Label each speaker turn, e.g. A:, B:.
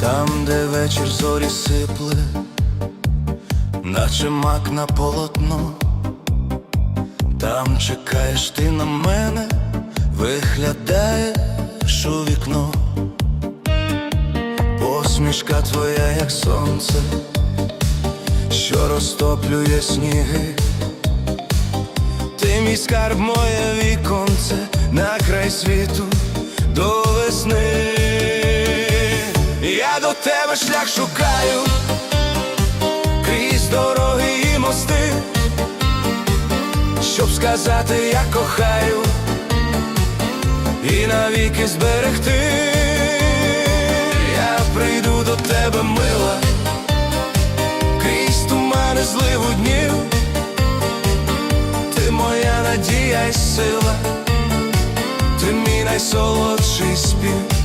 A: Там, де вечір зорі сипле, наче мак на полотно, там чекаєш ти на мене, виглядаєш у вікно, посмішка твоя, як сонце, що розтоплює сніги. Ти мій скарб, моє віконце на край світу до весни до тебе шлях шукаю, крізь дороги і мости, щоб сказати, я кохаю. І навіки зберегти, я прийду до тебе мила, крізь тумани зливу днів, ти моя надія й сила, ти мій найсолодший спів.